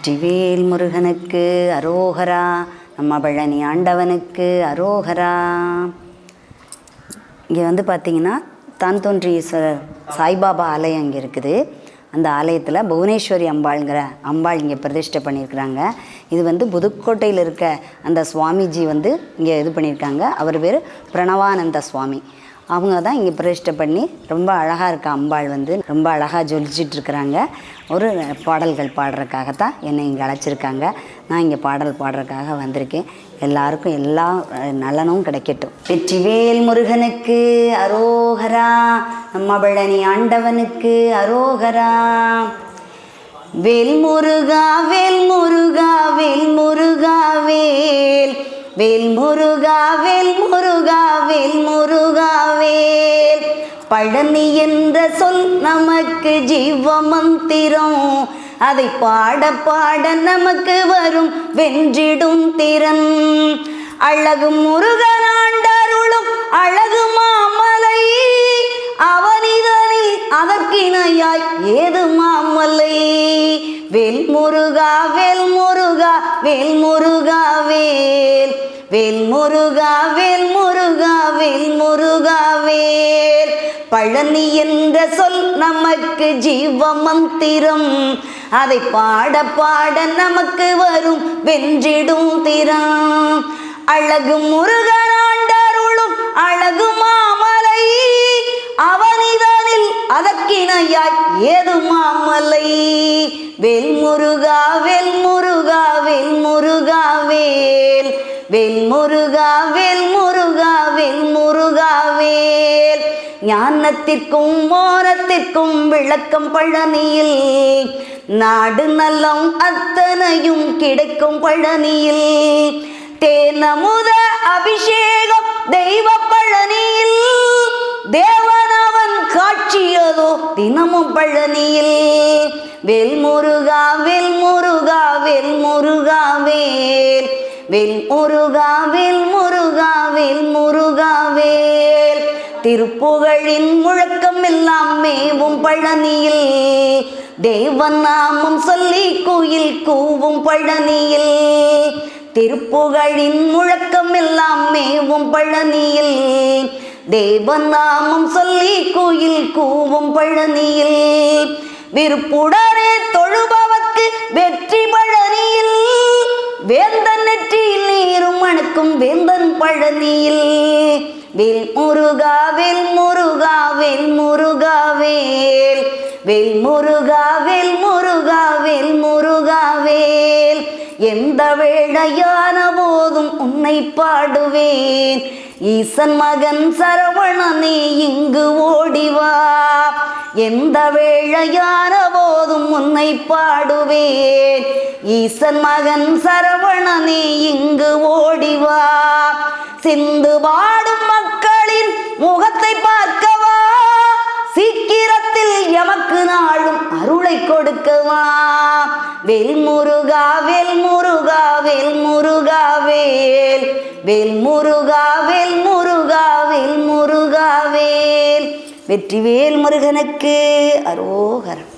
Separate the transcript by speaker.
Speaker 1: வெற்றிவேல் முருகனுக்கு அரோகரா நம்ம பழனி ஆண்டவனுக்கு அரோகரா. இங்கே வந்து பார்த்தீங்கன்னா தான் தோன்றீஸ்வரர் சாய்பாபா ஆலயம் இங்கே இருக்குது. அந்த ஆலயத்தில் புவனேஸ்வரி அம்பாளுங்கிற அம்பாள் இங்கே பிரதிஷ்டை பண்ணியிருக்கிறாங்க. இது வந்து புதுக்கோட்டையில் இருக்க அந்த சுவாமிஜி வந்து இங்கே இது பண்ணியிருக்காங்க. அவர் பேர் பிரணவானந்த சுவாமி. அவங்க தான் இங்கே பிரதிஷ்டை பண்ணி ரொம்ப அழகாக இருக்க அம்பாள் வந்து ரொம்ப அழகாக ஜொலிச்சிட்டு இருக்கிறாங்க. ஒரு பாடல்கள் பாடுறதுக்காகத்தான் என்னை இங்கே அழைச்சிருக்காங்க. நான் இங்கே பாடல் பாடுறதுக்காக வந்திருக்கேன். எல்லாருக்கும் எல்லா நலனும் கிடைக்கட்டும். வெற்றிவேல் முருகனுக்கு அரோகரா நம்ம ஆண்டவனுக்கு அரோகரா. வேல் முருகா வேல் முருகா வேல் முருகா வேல் வேல் முருகா வேல் முருகா வேல் முருகா வேல். பழனி என்ற சொல் நமக்கு ஜீவ மந்திரம் அதை பாட பாட நமக்கு வரும் வென்றிடும் திறன். அழகு முருகனாண்டருளும் அழகு மாமலை. அவனிதனில் அதற்கிணையாய் ஏது மாமலை. வேல் முருகா வேல் முருகா வேல் முருகா வேல் வேல் முருகா வேல் முருகா வேல் முருகா வேல். பழனி என்ற சொல் நமக்கு ஜீவ மந்திரம். அதை பாட பாட நமக்கு வரும் வென்றிடும் திறம். அழகு முருகனாண்டருளும் அழகு மாமலை. அவனிதனில் அதற்கிணையாய் ஏது மாமலை? வேல் முருகா வேல் முருகா வேல் முருகா வேல். வேல் முருகா வேல் முருகா வேல். முருகா வேல் ஞானத்திற்கும் மோரத்திற்கும் விளக்கம் பழனியில். நாடு நலம் அத்தனையும் கிடைக்கும் பழனியில். தேனமுத அபிஷேகம் தெய்வ பழனியில். தேவனவன் காட்சியதோ தினமும் பழனியில். வேல் முருகா வேல் முருகா வேல். முருகா வேல் வேல் முருகா முருகாவேல் திருப்புகழின் முழக்கம் எல்லாம் மேவும் பழனியில். தேவன் நாமம் சொல்லி கோயில் கூவும் பழனியில். திருப்புகழின் முழக்கம் எல்லாம் மேவும் பழனியில். தேவன் நாமம் சொல்லி கோயில் கூவும் பழனியில். விருப்புடனே தொழுபவர்க்கு வெற்றி நீரும் வேந்தன் பழனியில். வேல் முருகா வேல் முருகா வேல் முருகா வேல். வேல் முருகா வேல் முருகா வேல் முருகா வேல். எந்த வேளையான போதும் உன்னை பாடுவேன். ஈசன் மகன் சரவணனே இங்கு ஓடிவா எந்த வேளையான போதும் உன்னை பாடுவேன். ஈசன் மகன் சரவணனே இங்கு ஓடிவா சிந்து பாடும் மக்களின் முகத்தை பார்க்கவா. சீக்கிரத்தில் எமக்கு நாளும் அருளை கொடுக்கவா. வேல் முருகா வேல் முருகா வேல். முருகா வேல் வேல் முருகா வேல் முருகா வேல் முருகா வேல். வெற்றிவேல் முருகனுக்கு அரோகரம்.